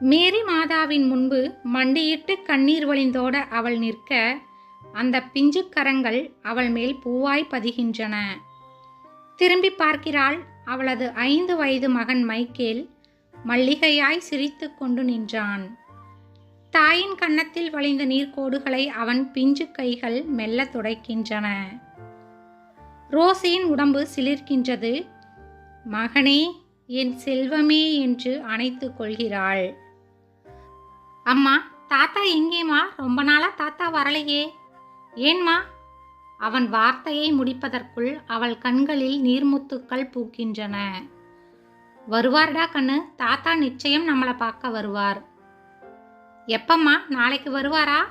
மேரி மாதாவின் முன்பு மண்டியிட்டு கண்ணீர் வழிந்தோட அவள் நிற்க அந்த பிஞ்சுக்கரங்கள் அவள் மேல் பூவாய் பதிகின்றன. திரும்பி பார்க்கிறாள் அவளது ஐந்து வயது மகன் மைக்கேல் மல்லிகையாய் சிரித்து கொண்டு நின்றான். தாயின் கன்னத்தில் வழிந்த நீர்க்கோடுகளை அவன் பிஞ்சு கைகள் மெல்ல துடைக்கின்றன. ரோசியின் உடம்பு சிலிர்க்கின்றது. மகனே என் செல்வமே என்று அணைத்து கொள்கிறாள். அம்மா தாத்தா எங்கேம்மா? ரொம்ப நாளாக தாத்தா வரலையே. ஏன்மா? அவன் வார்த்தையை முடிப்பதற்குள் அவள் கண்களில் நீர்முத்துக்கள் பூக்கின்றன. வருவார்டா கண்ணு. தாத்தா நிச்சயம் நம்மளை பார்க்க வருவார். எப்பம்மா நாளைக்கு வருவாரா?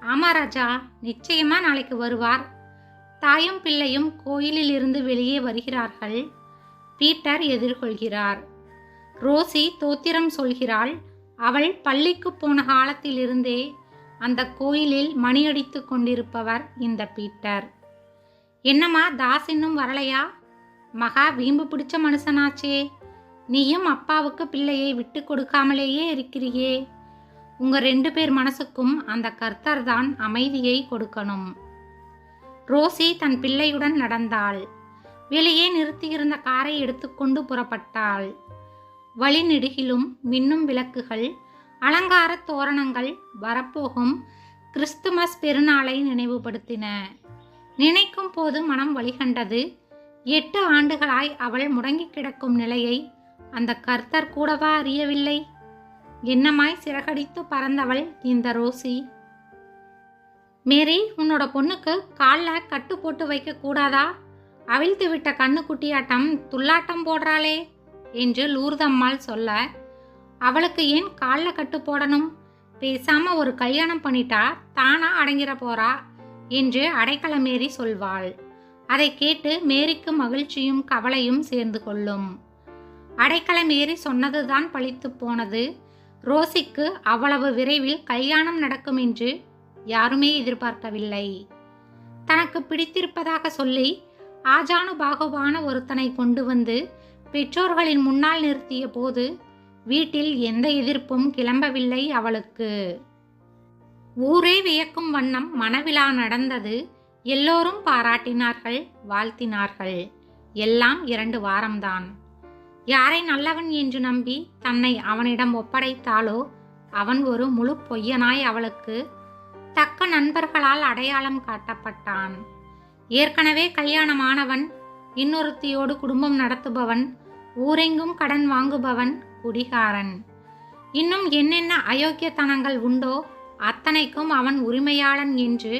ஆமா ராஜா நிச்சயமா நாளைக்கு வருவார். தாயும் பிள்ளையும் கோயிலில் இருந்து வெளியே வருகிறார்கள். பீட்டர் எதிர்கொள்கிறார். ரோசி தோத்திரம் சொல்கிறாள் அவள் பள்ளிக்கு போன காலத்திலிருந்தே அந்த கோயிலில் மணியடித்து கொண்டிருப்பவர் இந்த பீட்டர். என்னம்மா தாஸ் இன்னும் வரலையா? மகா வீம்பு பிடிச்ச மனுஷனாச்சே. நீயும் அப்பாவுக்கு பிள்ளையை விட்டு கொடுக்காமலேயே இருக்கிறியே. உங்க ரெண்டு பேர் மனசுக்கும் அந்த கர்த்தர் தான் அமைதியை கொடுக்கணும். ரோசி தன் பிள்ளையுடன் நடந்தாள். வெளியே நிறுத்தியிருந்த காரை எடுத்துக்கொண்டு புறப்பட்டாள். வழிநெடுகிலும் மின்னும் விளக்குகள் அலங்கார தோரணங்கள் வரப்போகும் கிறிஸ்துமஸ் பெருநாளை நினைவுபடுத்தின. நினைக்கும் போது மனம் வழிகண்டது. எட்டு ஆண்டுகளாய் அவள் முடங்கி கிடக்கும் நிலையை அந்த கர்த்தர் கூடவா அறியவில்லை? என்னமாய் சிறகடித்து பறந்தவள் இந்த ரோசி? மேரி உன்னோட பொண்ணுக்கு காலில் கட்டு போட்டு வைக்க கூடாதா? அவிழ்த்து விட்ட கண்ணுக்குட்டியாட்டம் துள்ளாட்டம் போடுறாளே. என்று லூர்தம்மாள் சொல்ல அவளுக்கு ஏன் காலில் கட்டு போடணும்? பேசாம ஒரு கல்யாணம் பண்ணிட்டா தானா அடங்கிற போறா? என்று அடைக்கல மேரி சொல்வாள். அதை கேட்டு மேரிக்கு மகிழ்ச்சியும் கவலையும் சேர்ந்து கொள்ளும். அடைக்கல மேரி சொன்னதுதான் பழித்து போனது. ரோசிக்கு அவ்வளவு விரைவில் கல்யாணம் நடக்கும் என்று யாருமே எதிர்பார்க்கவில்லை. தனக்கு பிடித்திருப்பதாக சொல்லி ஆஜானு பாகுவான ஒருத்தனை கொண்டு வந்து பெற்றோர்களின் முன்னால் நிறுத்திய போது வீட்டில் எந்த எதிர்ப்பும் கிளம்பவில்லை அவளுக்கு. ஊரே வியக்கும் வண்ணம் மனவிழா நடந்தது. எல்லோரும் பாராட்டினார்கள் வாழ்த்தினார்கள். எல்லாம் இரண்டு வாரம்தான். யாரை நல்லவன் என்று நம்பி தன்னை அவனிடம் ஒப்படைத்தாலோ அவன் ஒரு முழு பொய்யனாய் அவளுக்கு தக்க நண்பர்களால் அடையாளம் காட்டப்பட்டான். ஏற்கனவே கல்யாணமானவன் இன்னொருத்தியோடு குடும்பம் நடத்துபவன் ஊரெங்கும் கடன் வாங்குபவன் குடிகாரன். இன்னும் என்னென்ன அயோக்கியத்தனங்கள் உண்டோ அத்தனைக்கும் அவன் உரிமையாளன் என்று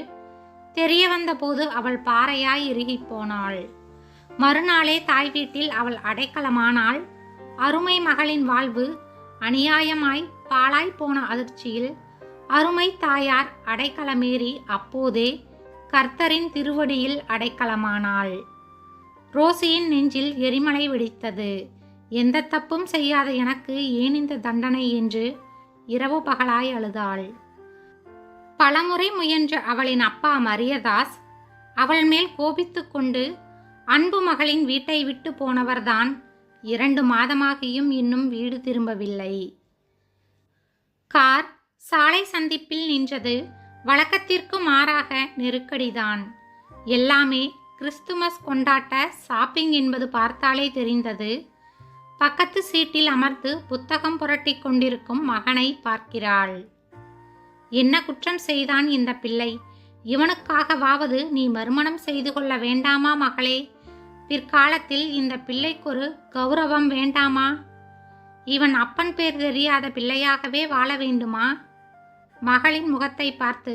தெரிய வந்தபோது அவள் பாறையாய் இறுகிப் போனாள். மறுநாளே தாய் வீட்டில் அவள் அடைக்கலமானாள். அருமை மகளின் வாழ்வு அநியாயமாய் பாழாய் போன அதிர்ச்சியில் அருமை தாயார் அடைக்கலமேறி அப்போதே கர்த்தரின் திருவடியில் அடைக்கலமானாள். ரோசியின் நெஞ்சில் எரிமலை வெடித்தது. எந்த தப்பும் செய்யாத எனக்கு ஏன் இந்த தண்டனை? என்று இரவு பகலாய் அழுதாள். பலமுறை முயன்ற அவளின் அப்பா மரியதாஸ் அவள் மேல் கோபித்து கொண்டு அன்பு மகளின் வீட்டை விட்டு போனவர்தான் இரண்டு மாதமாகியும் இன்னும் வீடு திரும்பவில்லை. கார் சாலை சந்திப்பில் நின்றது வழக்கத்திற்கு மாறாக நெருக்கடிதான். எல்லாமே கிறிஸ்துமஸ் கொண்டாட்ட ஷாப்பிங் என்பது பார்த்தாலே தெரிந்தது. பக்கத்து சீட்டில் அமர்ந்து புத்தகம் புரட்டி கொண்டிருக்கும் மகனை பார்க்கிறாள். என்ன குற்றம் செய்தான் இந்த பிள்ளை? இவனுக்காகவாவது நீ மறுமணம் செய்து கொள்ள வேண்டாமா மகளே? பிற்காலத்தில் இந்த பிள்ளைக்கொரு கௌரவம் வேண்டாமா? இவன் அப்பன் பேர் தெரியாத பிள்ளையாகவே வாழ வேண்டுமா? மகளின் முகத்தை பார்த்து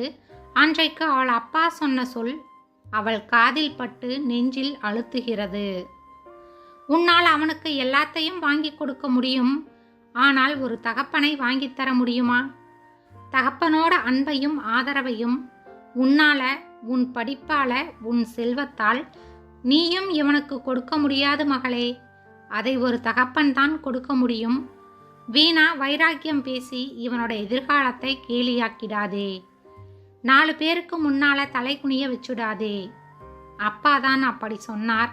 அன்றைக்கு அவள் அப்பா சொன்ன சொல் அவள் காதில் பட்டு நெஞ்சில் அழுத்துகிறது. உன்னால் அவனுக்கு எல்லாத்தையும் வாங்கி கொடுக்க முடியும். ஆனால் ஒரு தகப்பனை வாங்கித்தர முடியுமா? தகப்பனோட அன்பையும் ஆதரவையும் உன்னால உன் படிப்பால உன் செல்வத்தால் நீயும் இவனுக்கு கொடுக்க முடியாது மகளே. அதை ஒரு தகப்பன் தான் கொடுக்க முடியும். வீணா வைராக்கியம் பேசி இவனோட எதிர்காலத்தை கேலியாக்கிடாதே. நாலு பேருக்கு முன்னால தலை குனிய வச்சுடாதே. அப்பா தான் அப்படி சொன்னார்.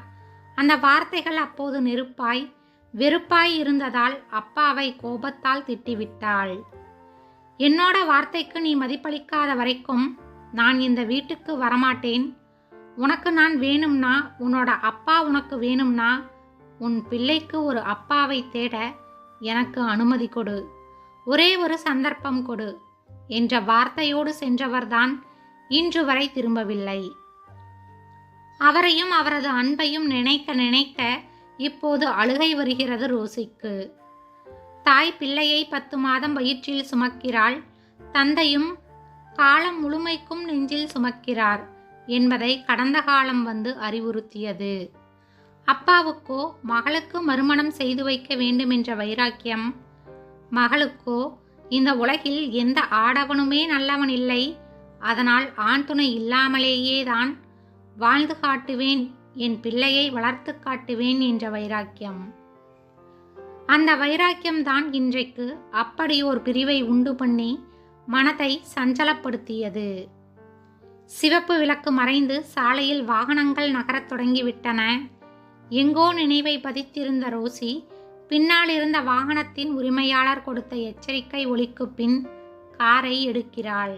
அந்த வார்த்தைகள் அப்போது நெருப்பாய் வெறுப்பாய் இருந்ததால் அப்பாவை கோபத்தால் திட்டிவிட்டாள். என்னோட வார்த்தைக்கு நீ மதிப்பளிக்காத வரைக்கும் நான் இந்த வீட்டுக்கு வரமாட்டேன். உனக்கு நான் வேணும்னா உன்னோட அப்பா உனக்கு வேணும்னா உன் பிள்ளைக்கு ஒரு அப்பாவை தேட எனக்கு அனுமதி கொடு. ஒரே ஒரு சந்தர்ப்பம் கொடு. என்ற வார்த்தையோடு சென்றவர்தான் இன்று வரை திரும்பவில்லை. அவரையும் அவரது அன்பையும் நினைக்க நினைக்க இப்போது அழுகை வருகிறது ரோசிக்கு. தாய் பிள்ளையை பத்து மாதம் வயிற்றில் சுமக்கிறாள். தந்தையும் காலம் முழுமைக்கும் நெஞ்சில் சுமக்கிறார் என்பதை கடந்த காலம் வந்து அறிவுறுத்தியது. அப்பாவுக்கோ மகளுக்கு மறுமணம் செய்து வைக்க வேண்டும் என்ற வைராக்கியம் மகளுக்கோ இந்த உலகில் எந்த ஆடவனுமே நல்லவன் இல்லை. அதனால் ஆண் துணை இல்லாமலேயே தான் வாழ்ந்து காட்டுவேன் என் பிள்ளையை வளர்த்து காட்டுவேன் என்ற வைராக்கியம். அந்த வைராக்கியம்தான் இன்றைக்கு அப்படி ஒரு பிரிவை உண்டு பண்ணி மனதை சஞ்சலப்படுத்தியது. சிவப்பு விளக்கு மறைந்து சாலையில் வாகனங்கள் நகரத் தொடங்கிவிட்டன. எங்கோ நினைவை பதித்திருந்த ரோசி பின்னால் இருந்த வாகனத்தின் உரிமையாளர் கொடுத்த எச்சரிக்கை ஒலிக்கு பின் காரை எடுக்கிறாள்.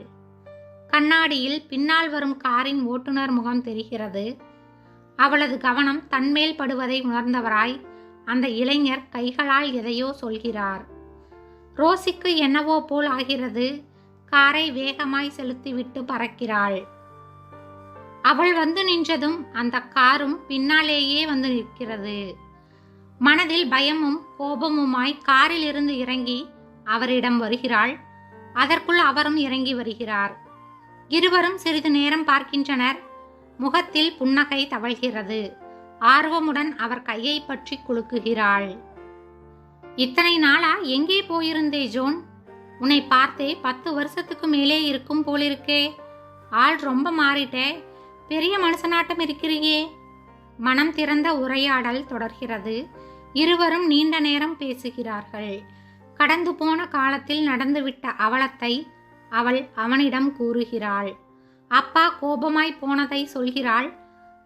கண்ணாடியில் பின்னால் வரும் காரின் ஓட்டுநர் முகம் தெரிகிறது. அவளது கவனம் தன்மேல் படுவதை உணர்ந்தவராய் அந்த இளைஞர் கைகளால் எதையோ சொல்கிறார். ரோசிக்கு என்னவோ போல் ஆகிறது. காரை வேகமாய் செலுத்திவிட்டு பறக்கிறாள். அவள் வந்து நின்றதும் அந்த காரும் பின்னாலேயே வந்து நிற்கிறது. மனதில் பயமும் கோபமுமாய் காரில் இருந்து இறங்கி அவரிடம் வருகிறாள். அதற்குள் அவரும் இறங்கி வருகிறார். இருவரும் சிறிது நேரம் பார்க்கின்றனர். முகத்தில் புன்னகை தவழ்கிறது. ஆர்வமுடன் அவர் கையை பற்றி குலுக்குகிறாள். இத்தனை நாளா எங்கே போயிருந்தே ஜோன்? உன்னை பார்த்தே பத்து வருஷத்துக்கு மேலே இருக்கும் போலிருக்கே. ஆள் ரொம்ப மாறிட்டே. பெரிய மனுஷனாட்டம் இருக்கிறியே. மனம் திறந்த உரையாடல் தொடர்கிறது. இருவரும் நீண்ட நேரம் பேசுகிறார்கள். கடந்து போன காலத்தில் நடந்துவிட்ட அவலத்தை அவள் அவனிடம் கூறுகிறாள். அப்பா கோபமாய் போனதை சொல்கிறாள்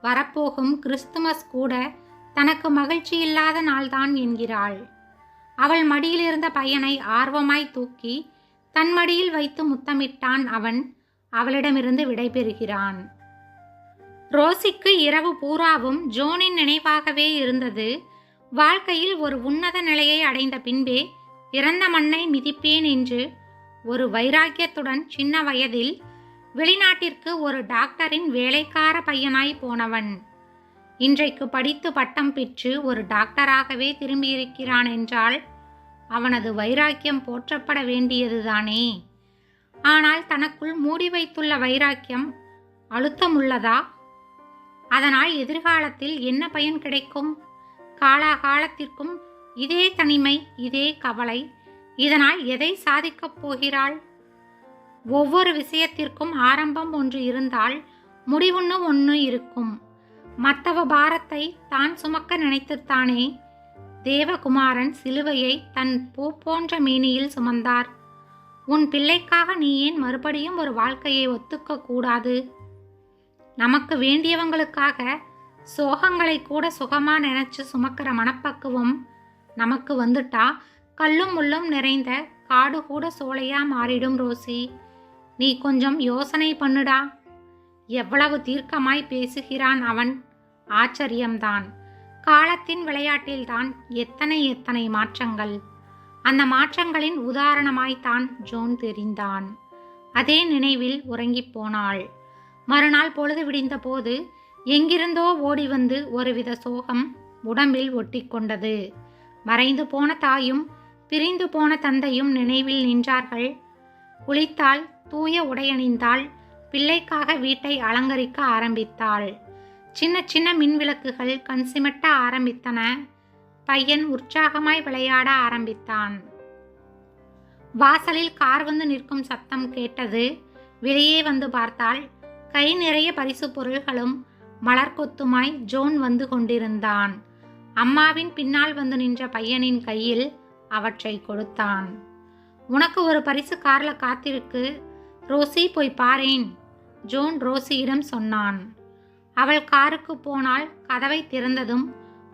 வரப்போகும் கிறிஸ்துமஸ் கூட தனக்கு மகிழ்ச்சி இல்லாத நாள்தான் என்கிறாள். அவள் மடியில் இருந்த பையனை ஆர்வமாய் தூக்கி தன் மடியில் வைத்து முத்தமிட்டான் அவன். அவளிடமிருந்து விடைபெறுகிறான். ரோசிக்கு இரவு பூராவும் ஜோனின் நினைவாகவே இருந்தது. வாழ்க்கையில் ஒரு உன்னத நிலையை அடைந்த பின்பே இறந்த மண்ணை மிதிப்பேன் என்று ஒரு வைராக்கியத்துடன் சின்ன வயதில் வெளிநாட்டிற்கு ஒரு டாக்டரின் வேலைக்கார பையனாய் போனவன். இன்றைக்கு படித்து பட்டம் பெற்று ஒரு டாக்டராகவே திரும்பியிருக்கிறான் என்றால் அவனது வைராக்கியம் போற்றப்பட வேண்டியதுதானே? ஆனால் தனக்குள் மூடி வைத்துள்ள வைராக்கியம் அழுத்தமுள்ளதா? அதனால் எதிர்காலத்தில் என்ன பயன் கிடைக்கும்? காலாகாலத்திற்கும் இதே தனிமை இதே கவலை. இதனால் எதை சாதிக்கப் போகிறாள்? ஒவ்வொரு விஷயத்திற்கும் ஆரம்பம் ஒன்று இருந்தால் முடிவுன்னு ஒன்று இருக்கும். மத்தவ பாரத்தை தான் சுமக்க நினைத்துத்தானே? தேவகுமாரன் சிலுவையை தன் பூ போன்ற மேனியில் சுமந்தார். உன் பிள்ளைக்காக நீ ஏன் மறுபடியும் ஒரு வாழ்க்கையை ஒத்துக்க கூடாது? நமக்கு வேண்டியவங்களுக்காக சோகங்களை கூட சுகமாக நினச்சி சுமக்கிற மனப்பக்குவம் நமக்கு வந்துட்டா கல்லும் முள்ளும் நிறைந்த காடு கூட சோலையாக மாறிடும் ரோசி. நீ கொஞ்சம் யோசனை பண்ணுடா. எவ்வளவு தீர்க்கமாய் பேசுகிறான் அவன். ஆச்சரியம்தான். காலத்தின் விளையாட்டில்தான் எத்தனை எத்தனை மாற்றங்கள். அந்த மாற்றங்களின் உதாரணமாய்த்தான் ஜோன் தெரிந்தான். அதே நினைவில் உறங்கிப் போனாள். மறுநாள் பொழுது விடிந்தபோது எங்கிருந்தோ ஓடி வந்து ஒருவித சோகம் உடம்பில் ஒட்டி கொண்டது மறைந்து போன தாயும் பிரிந்து போன தந்தையும் நினைவில் நின்றார்கள். குளித்தாள் தூய உடையணிந்தாள் பிள்ளைக்காக வீட்டை அலங்கரிக்க ஆரம்பித்தாள். சின்ன சின்ன மின்விளக்குகள் கண் சிமிட்ட ஆரம்பித்தன. பையன் உற்சாகமாய் விளையாட ஆரம்பித்தான். வாசலில் கார் வந்து நிற்கும் சத்தம் கேட்டது. வெளியே வந்து பார்த்தால் கை நிறைய பரிசு பொருள்களும் மலர் கொத்துமாய் ஜோன் வந்து கொண்டிருந்தான். அம்மாவின் பின்னால் வந்து நின்ற பையனின் கையில் அவற்றை கொடுத்தான். உனக்கு ஒரு பரிசு கார்ல காத்திருக்கு. ரோசி போய் பாரேன் ஜோன் ரோசியிடம் சொன்னான். அவள் காருக்கு போனால் கதவை திறந்ததும்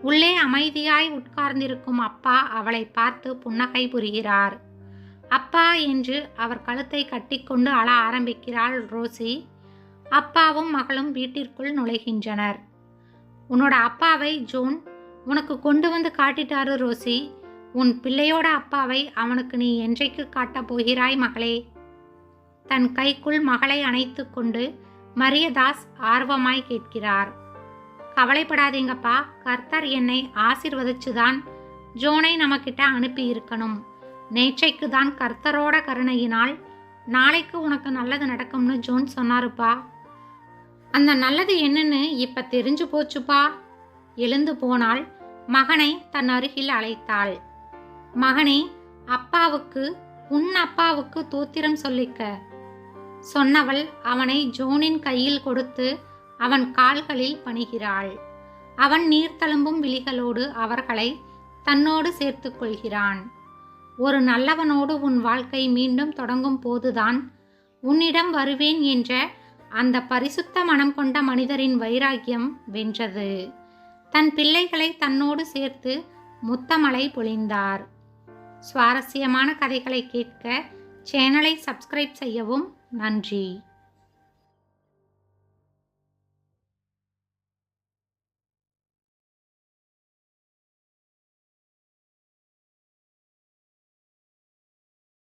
உள்ளே அமைதியாய் உட்கார்ந்திருக்கும் அப்பா அவளை பார்த்து புன்னகை புரிகிறார். அப்பா என்று அவர் கழுத்தை கட்டிக்கொண்டு அழ ஆரம்பிக்கிறாள் ரோசி. அப்பாவும் மகளும் வீட்டிற்குள் நுழைகின்றனர். உன்னோட அப்பாவை ஜோன் உனக்கு கொண்டு வந்து காட்டிட்டாரு ரோசி. உன் பிள்ளையோட அப்பாவை அவனுக்கு நீ என்றைக்கு காட்டப் போகிறாய் மகளே? தன் கைக்குள் மகளை அணைத்து கொண்டு மரியதாஸ் ஆர்வமாய் கேட்கிறார். கவலைப்படாதீங்கப்பா கர்த்தர் என்னை ஆசிர்வதிச்சுதான் ஜோனை நமக்கிட்ட அனுப்பி இருக்கணும் நேற்றைக்கு தான் கர்த்தரோட கருணையினால் நாளைக்கு உனக்கு நல்லது நடக்கும்னு ஜோன் சொன்னாருப்பா. அந்த நல்லது என்னன்னு இப்ப தெரிஞ்சு போச்சுப்பா. எழுந்து போனால் மகனை தன் அருகில் அழைத்தாள். மகனே அப்பாவுக்கு உன் அப்பாவுக்கு தோத்திரம் சொல்லிக்க. சொன்னவள் அவனை ஜோனின் கையில் கொடுத்து அவன் கால்களில் பணிகிறாள். அவன் நீர்த்தழும்பும் விழிகளோடு அவர்களை தன்னோடு சேர்த்து கொள்கிறான். ஒரு நல்லவனோடு உன் வாழ்க்கை மீண்டும் தொடங்கும் போதுதான் உன்னிடம் வருவேன் என்ற அந்த பரிசுத்த மனம் கொண்ட மனிதரின் வைராக்கியம் வென்றது. தன் பிள்ளைகளை தன்னோடு சேர்த்து முத்தமலை பொழிந்தார். சுவாரஸ்யமான கதைகளை கேட்க சேனலை சப்ஸ்கிரைப் செய்யவும் நன்றி.